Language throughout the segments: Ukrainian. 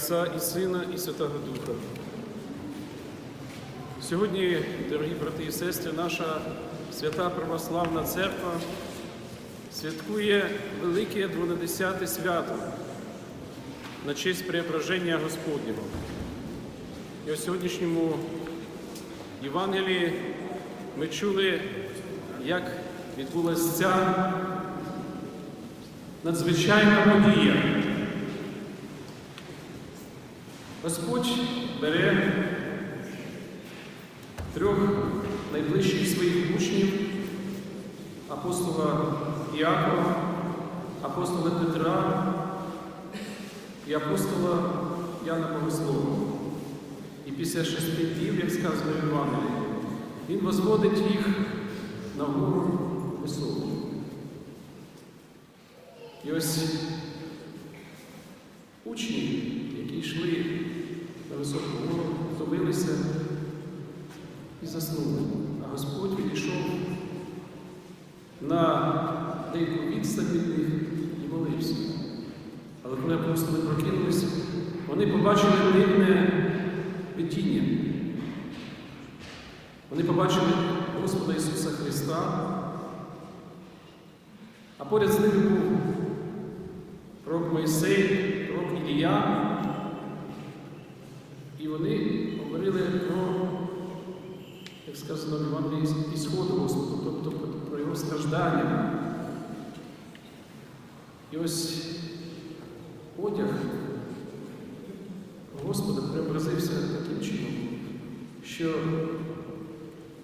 Отця і Сина, і Святого Духа. Сьогодні, дорогі брати і сестри, наша свята православна церква святкує велике 12 свято на честь преображення Господнього. І у сьогоднішньому Євангелії ми чули, як відбулася ця надзвичайна подія. Господь бере трьох найближчих своїх учнів, апостола Іакова, апостола Петра і апостола Яна Богослова. І після шести днів, як сказано в Євангелії, він возводить їх на гору високу. І ось учні, які йшли на високу гору, втомилися і заснули. А Господь відійшов на деяку відстань від них і молився. Але коли апостоли прокинулись, вони побачили дивне видіння. Вони побачили Господа Ісуса Христа, а поряд з ними був пророк Мойсей, пророк Ілія. І вони говорили про, як сказано в Євангелії, ісход Господу, тобто про його страждання. І ось одяг Господа преобразився таким чином, що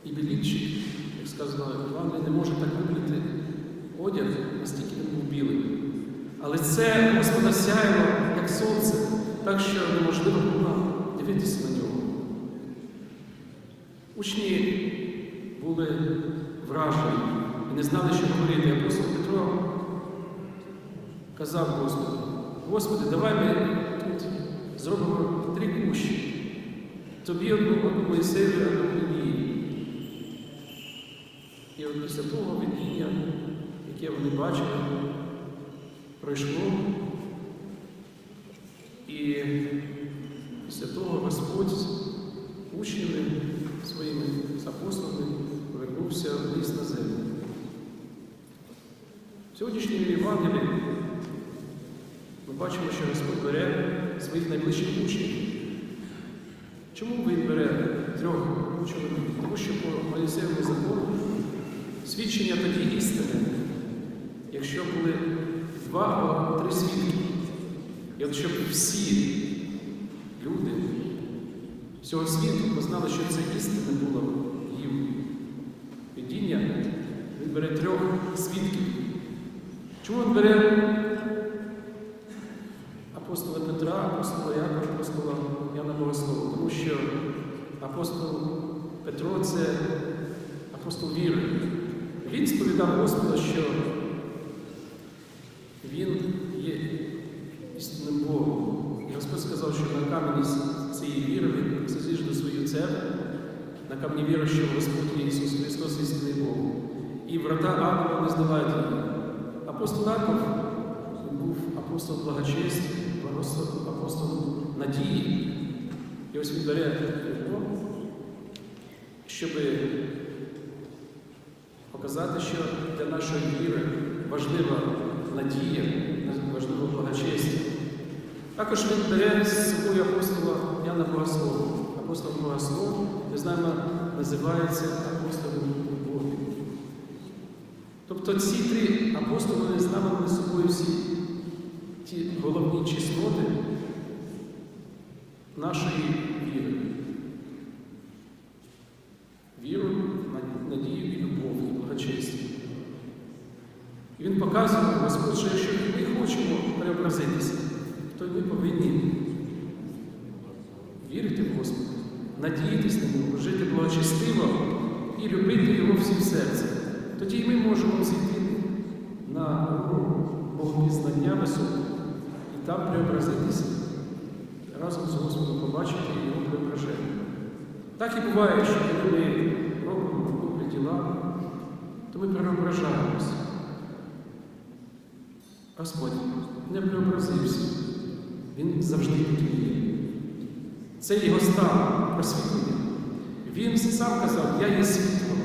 і білічик, як сказано в Євангелії, не може так виглядати одяг, настільки він був білий. Але це Господа сяяло, як сонце, так що неможливо було дивитися на нього. Учні були вражені і не знали, що говорити. Апостол Петро казав Господу, Господи, давай ми тут зробимо три кущі. Тобі одну Моїсею, одну Ілії. І от після того видіння, яке вони бачили, пройшло. І після того Господь учнями своїми, апостолами повернувся вниз на землю. В сьогоднішньому Євангелії ми бачимо, що Господь бере своїх найближчих учнів. Чому він бере трьох чоловіків? Тому що по Моїсеєвому закону свідчення тоді істини, якщо були два або три свідки, от всі люди всього світу познали, що це істина було їм видіння, він бере трьох свідків. Чому він бере апостола Петра, апостола Якова, апостола Яна Богослова? Тому що апостол Петро це апостол віри. Він сповідав Господа, що він є істинним Богом. І Господь сказав, що на камені цієї віри він зазіжде свою церкву, на камені віри, що Господь Ісус Христос, істинний Бог. І врата ангела не здолають її. Апостол він був апостол благочесті, апостол надії. І ось він бере його, щоб показати, що для нашої віри важлива надія, важливо благочестя. Також він бере з собою апостола Яна Богослова. Апостол Богослов, ми знаємо, називається апостолом любові. Тобто ці три апостоли вони знали собою всі ті головні чесноти нашої віри. Віру, надію і любов, і благочестя. І він показує Господь, що якщо ми хочемо преобразитися, то ми повинні вірити в Господа, надіятися на нього, жити благочестиво і любити Його всім серцем. Тоді ми можемо зійти на Богопізнання високу і там преобразитися, разом з Господом побачити Його преображення. Так і буває, що коли ми робимо добрі діла, то ми преображаємося. Господь не преобразився. Він завжди такий є. Це його стан просвітлення. Він сам казав, я є світлом.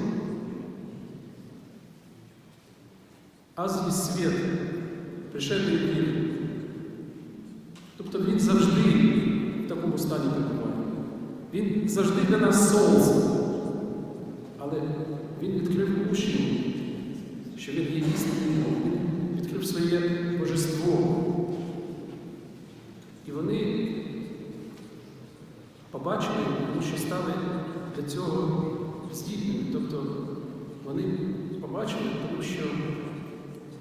Аз є світ, пришедший вір. Тобто він завжди в такому стані перебуває. Він завжди для нас сонце. Але він відкрив учнів, що він є істинний Бог. Він відкрив своє божество. І вони побачили, тому що стали для цього здібними. Тобто вони побачили, тому що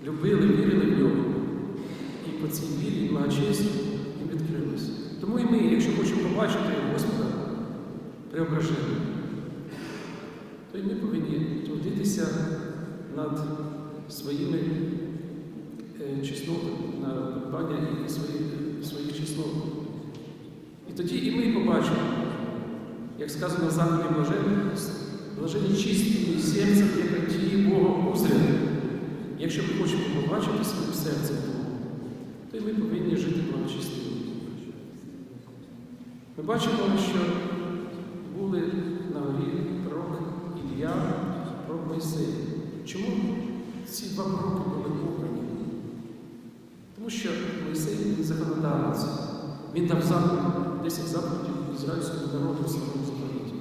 любили, вірили в нього. І по цій вірі, благочесті їм відкрилося. Тому і ми, якщо хочемо побачити Господа преображення, то й ми повинні трудитися над своїми е, чеснотами, на придбання і своїх, своїх чеснот. І тоді і ми побачимо, як сказано в заході блажені чисті серцем, як ті Бога узряли. Якщо ми хочемо побачити своїм серцем Бога, то й ми повинні жити благочестиво. Ми бачимо, що були на горі пророк Ілля, пророк Мойсей. Чому ці два пророки були обрані? Тому що Мойсей законодавець. Він дав заповідь, 10 заповідей ізраїльському народу в самому заповіті.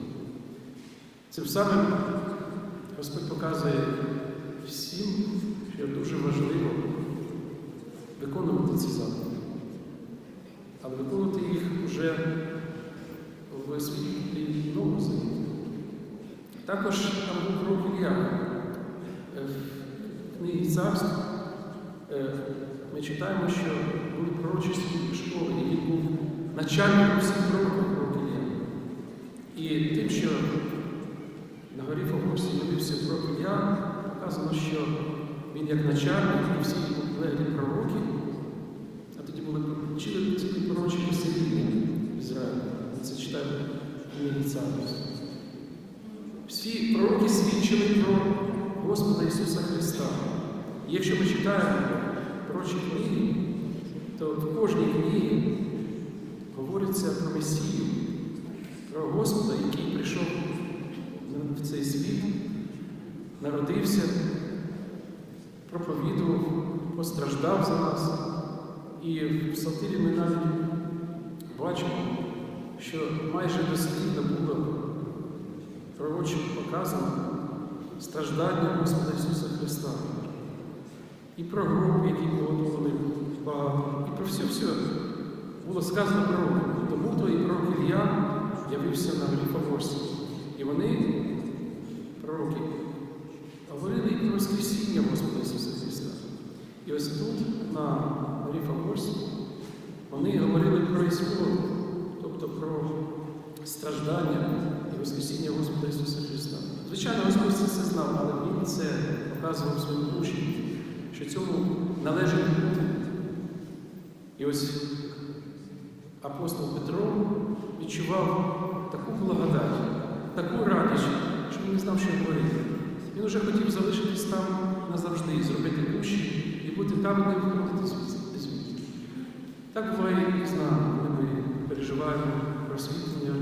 Цим самим Господь показує всім, що дуже важливо виконувати ці заповіді. Але виконувати їх вже в світлі Нового Завіту. Також там був пророк Ілля. Е, В книгі царств е, ми читаємо, що були пророчі школи, і він був начальником всіх Ілля. І тим, що на горі Фокусі явився пророк Ілля, показано, що він як начальник і всі підлеглі пророки, а тоді були вчили цілі пророчі посеління в Ізраїлі. Це читаємо в книгі царств. Всі пророки свідчили про Господа Ісуса Христа. І якщо ми читаємо пророчі книги, то в кожній книгі говориться про Месію, про Господа, який прийшов в цей світ, народився, проповідував, постраждав за нас. І в Псалтирі ми навіть бачимо, що майже дослідно було пророчим показано страждання Господа Ісуса Христа. І про гроб, який приготували багато, і про все все було сказано пророком. Тому то і пророк Ілля явився на горі Фаворсі. І вони, пророки, говорили про Воскресіння Господа Ісуса Христа. І ось тут, на горі Фаворсі, вони говорили про Ісход, тобто про страждання і Воскресіння Господа Ісуса Христа. Звичайно, Господь це все знав, але Він це показував своїм учням, що цьому належить бути. І ось апостол Петро відчував таку благодать, таку радість, що він не знав, що говорити. Він вже хотів залишитись там назавжди, зробити душі і бути там, де виходити звідти. Так буває і з нами, коли ми переживаємо просвітлення,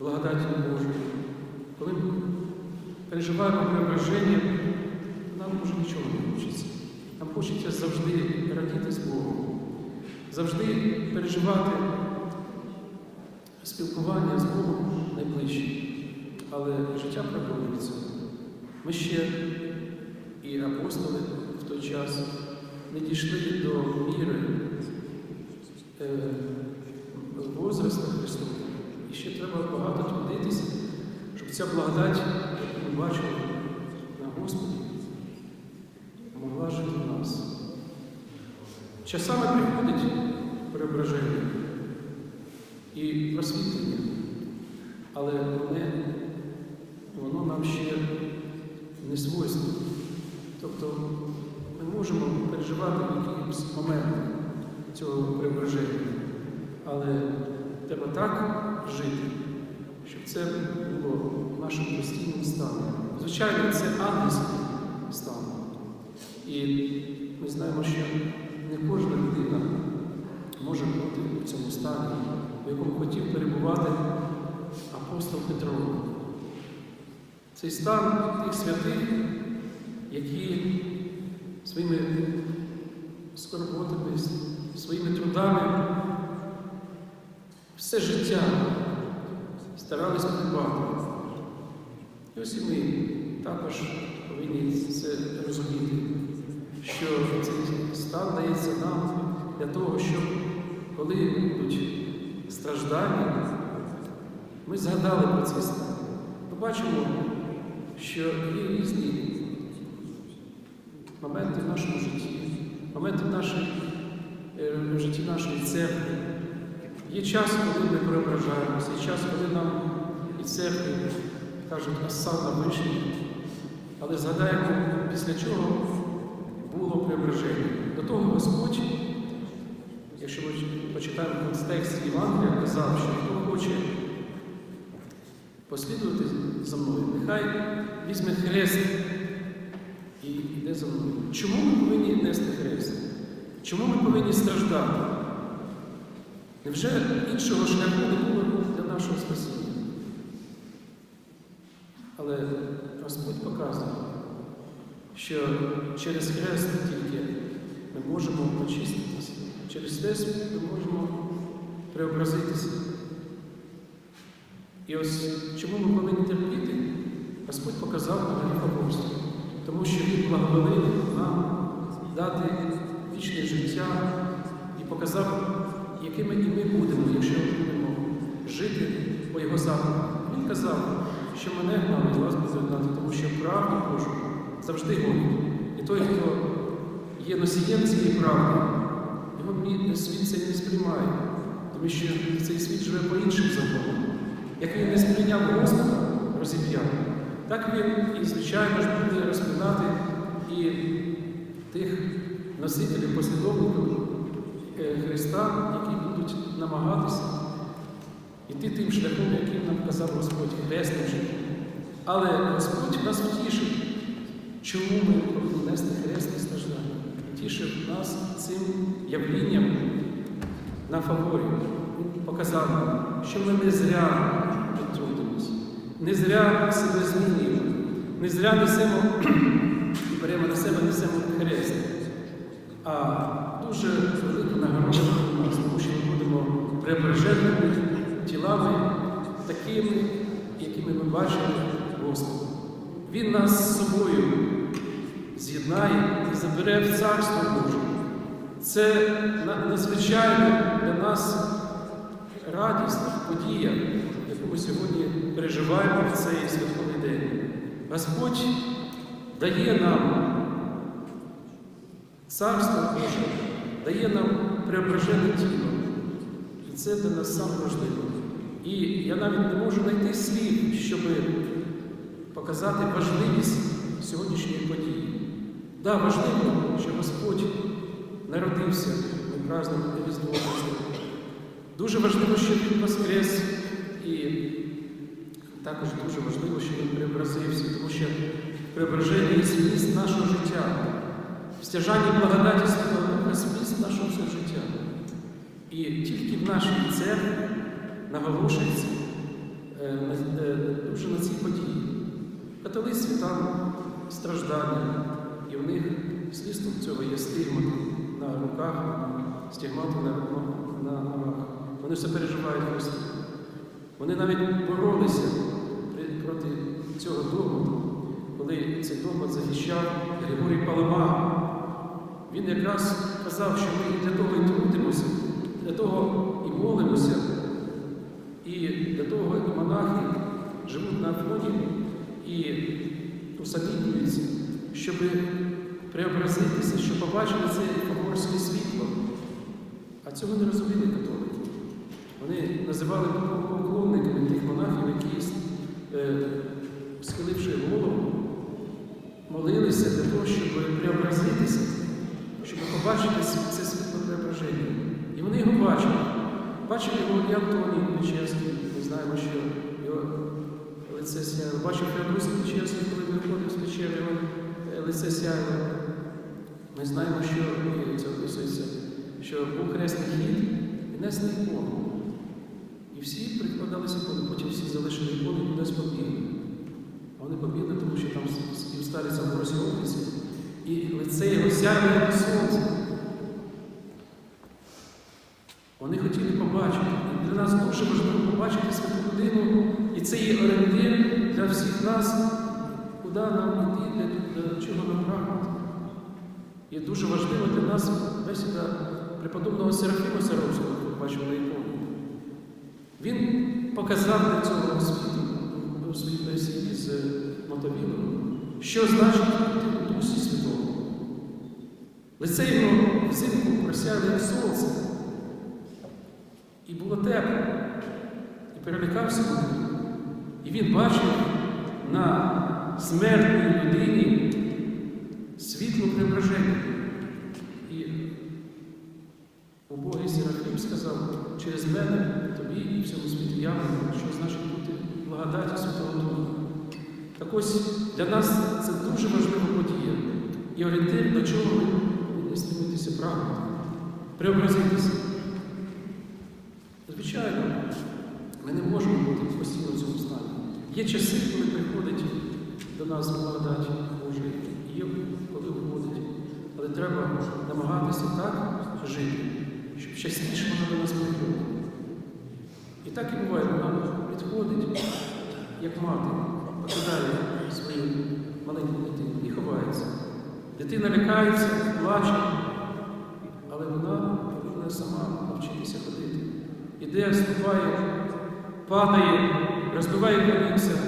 благодаті Божої. Коли ми переживаємо преображення, нам вже нічого не хочеться. Нам хочеться завжди радіти з Богом, завжди переживати спілкування з Богом найближче. Але життя продовжується. Ми ще і апостоли в той час не дійшли до міри е, возраста Христового. І ще треба багато трудитися, щоб ця благодать, яку на Господі, могла жити в нас. Часами приходить преображення і просвітлення, але воно, воно нам ще не свойственно. Тобто ми можемо переживати в якийсь момент цього преображення, але треба так жити, щоб це було нашим постійним станом. Звичайно, це ангельський стан. І ми знаємо, що не кожна людина може бути у цьому стані, в якому хотів перебувати апостол Петро. Цей стан тих святих, які своїми скорботами, своїми трудами все життя старались придбати. І ось і ми також повинні це розуміти, що цей стан дається нам для того, щоб коли будуть страждання, ми згадали про цей стан. Ми бачимо, що є різні моменти в нашому житті, моменти в, нашій, е, в житті нашої церкви. Є час, коли ми преображаємося, є час, коли нам і церкви кажуть, асал на вишні. Але згадаємо, після чого було преображення. До того Господь, якщо ми почитаємо контекст Євангелія, казав, що хто хоче послідувати за мною, нехай візьме хрест і йде за мною. Чому ми повинні нести хрест? Чому ми повинні страждати? Невже іншого шляху не було для нашого спасіння? Але Господь показує, що через хрест тільки ми можемо очиститися, через хрест ми можемо преобразитися. І ось чому ми повинні терпіти? Господь показав нам гріховодство, тому що Він благоволив нам дати вічне життя і показав, якими і ми будемо, якщо ми будемо жити по Його заповідям. Він казав, що мене гнали, вас буде гнати, тому що правду Божу завжди гонить. І той, хто є носієм цієї правди, його світ це не сприймає, тому що цей світ живе по іншим законам. Як він не сприйняв Господа, розіп'яв, так він і, звичайно ж, буде розпинати і тих носителів, послідовників е, Христа, які будуть намагатися йти тим шляхом, яким нам казав Господь, хресним життям. Але Господь нас втішив. Чому ми повинні нести хресне страждання? Тішив нас цим явлінням на фаворі. Він показав нам, що ми не зря підтрудимося, не зря себе змінюємо, не зря несемо і беремо на себе несемо хрест. А дуже велика нагорода у нас, тому що ми будемо преображеними тілами, такими, якими ми бачимо Господа. Він нас з собою з'єднає і забере в Царство Боже. Це на- надзвичайна для нас радість, подія, яку ми сьогодні переживаємо в цей святковий день. Господь дає нам Царство Боже, дає нам преображене тіло. І це для нас саме важливо. І я навіть не можу знайти слів, щоб показати важливість сьогоднішньої події. Да, важливо, що Господь народився, ми празднуємо Різдво Дуже важливо, що Він воскрес, і також дуже важливо, що Він преобразився, тому що преображення є зміст нашого життя, в стяжанні благодаті Святого Духа зміст нашого всього життя. І тільки в нашій церкві наголошується е, е, дуже на цій події. Католицтві там страждання, і в них слідством цього є стигмати на руках, стигмати на, на, ногах. Вони все переживають Христу. Вони навіть боролися проти цього догмату, коли цей догмат захищав Григорій Паламар. Він якраз казав, що ми для того і трудимося, для того і молимося, і для того і монахи живуть на Афоні і усамітнюються, щоб преобразитися, щоб побачити це поморське світло. А цього не розуміли католики. Вони називали поклонниками тих монахів, які, е, схиливши голову, молилися для того, щоб преобразитися, щоб побачити це світло преображення. І вони його бачили. Бачив його і Антоній Печерський, ми знаємо, що його лице сяяло. Бачив Феодосій Печерський, коли виходив з печери, лице сяяло. Ми знаємо, що і це описується, що був хресний хід, несли ікону. І всі прикладалися ікони, потім всі залишили ікони і кудись побігли. А вони побігли, тому що там сидів старий заморозі і лице його сяє як сонце. Вони хотіли побачити. І для нас дуже важливо побачити святу людину, і це є орієнтир для всіх нас, куди нам для, для чого нам прагнути. І дуже важливо для нас бесіда преподобного Серафіма Саровського, як бачимо на іконі. Він показав для цього світу у своїй бесіді з Мотовілом, що значить у Дусі Святого. Лице його взимку просяло як сонце. І було тепло, і перелякався. І він бачив на смертній людині світло преображення. І убогий Серафім сказав, через мене тобі і всьому світу явлено, що значить бути благодаті Святого Духа. Так ось для нас це дуже важлива подія. І орієнтир, до чого ми повинні стремитися прагнути, преобразитися. Звичайно, ми не можемо бути постійно в цьому стані. Є часи, коли приходить до нас благодать Божа, і є коли виходить. Але треба намагатися так жити, щоб частіше вона до нас приходила. І так і буває, вона підходить, як мати, покидає свою маленьку дитину і ховається. Дитина лякається, плаче, але вона повинна сама навчитися ходити. Іде, ступає, падає, розбиває колінця,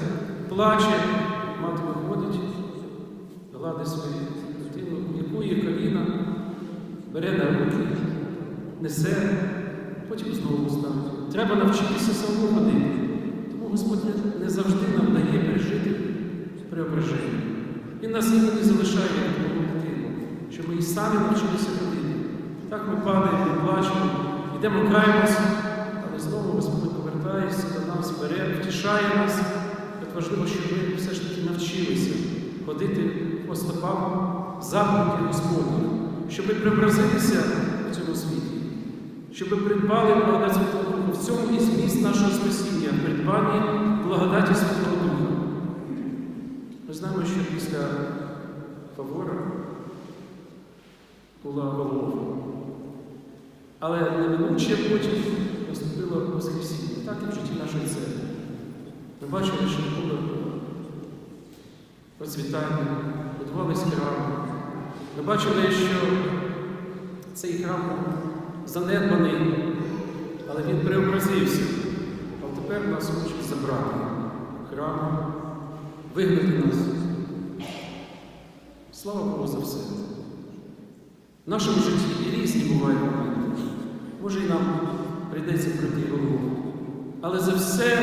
плаче, гладить свою дитину, лікує коліна, бере на руки, несе, потім знову ставить. Треба навчитися самому ходити. Тому Господь не- завжди нам дає пережити преображення. Він нас іноді залишає дитину, щоб ми і самі навчилися ходити. Так ми падаємо, плачемо, йдемо каємося, але знову Господь повертається до нас, бере, втішає нас. Так важливо, щоб ми все ж таки навчилися ходити по стопам заповіді Господніх, щоб преобразитися в цьому світі, щоб придбали благодать. В цьому і зміст нашого спасіння, в придбанні благодаті Святого Духа. Ми знаємо, що після Фавора була Голгофа. Але неминуче потім наступило Воскресіння, так і в житті нашої церкви. Ми бачили, що було процвітання, будувались храми. Ми бачили, що цей храм занедбаний, але він преобразився. А тепер нас хочуть забрати храм, вигнати нас. Слава Богу за все. В нашому житті і різні бувають моменти. Може і нам прийдеться пройти голову. Але за все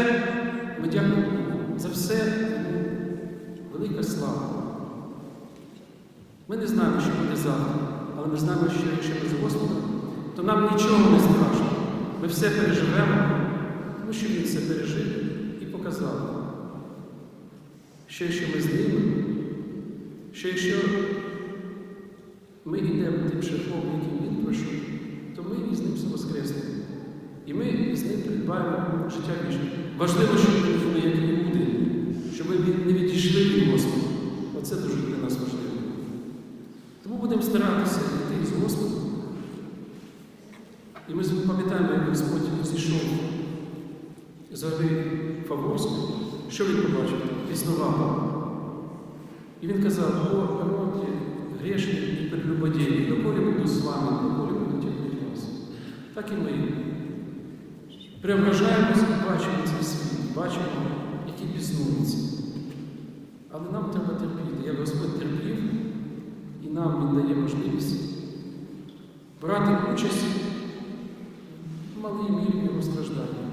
ми дякуємо За все велика слава. Ми не знаємо, що буде завтра, але ми знаємо, що якщо ми з Господом, то нам нічого не страшно. Ми все переживемо, тому що Він все пережив і показав. Що якщо ми з ним, що якщо ми йдемо тим шляхом, яким він пройшов, то ми із ним воскреснемо. І ми з ним придбаємо життя вічне. Важливо, щоб ми були як люди, щоб ми від- не відійшли від Господа. Оце дуже для нас важливо. Тому будемо старатися йти з Господом. І ми пам'ятаємо, як Господь зійшов з гори Фаворської, що він побачив? Піснував. І він казав, о, роді, грешні і прелюбодійні, доколі буду з вами, доколі буду тягнути вас. Так і ми преображаємося і бачимо цей світ, бачимо, які піснуються. Але нам треба терпіти, як Господь терпів, і нам Він дає можливість брати участь в малій мірі його страждання.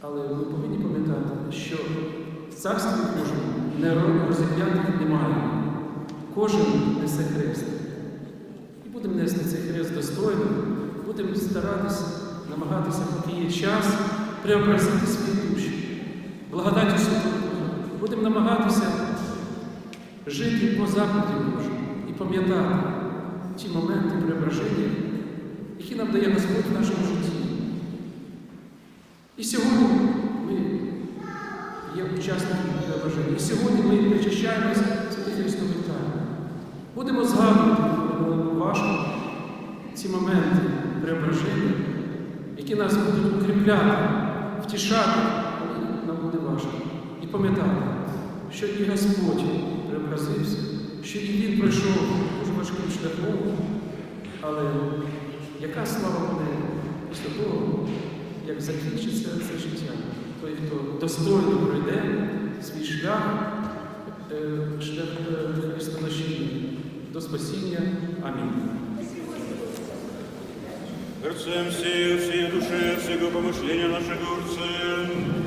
Але ми повинні пам'ятати, що в царстві Божому не розіп'ятих немає. Кожен несе хрест. І будемо нести цей хрест достойно, будемо старатися, намагатися, поки є час, преобразити свої душі, благодаті Святого. Будемо намагатися жити по заповіді Божому і пам'ятати ті моменти преображення, які нам дає Господь в нашому житті. І сьогодні ми є учасниками преображення. І сьогодні ми причащаємося святих Христових. Будемо згадувати, важко, ці моменти преображення, які нас будуть укріпляти, втішати, нам буде важко. І пам'ятати, що і Господь преобразився, що і Він пройшов дуже важким шляхом, але яка слава буде після того, як закінчиться це життя? Той, хто достойно пройде свій шлях, е, шлях е, до спасіння. Амінь. Сердцем всей, всей душе, всего помышления нашего Отца,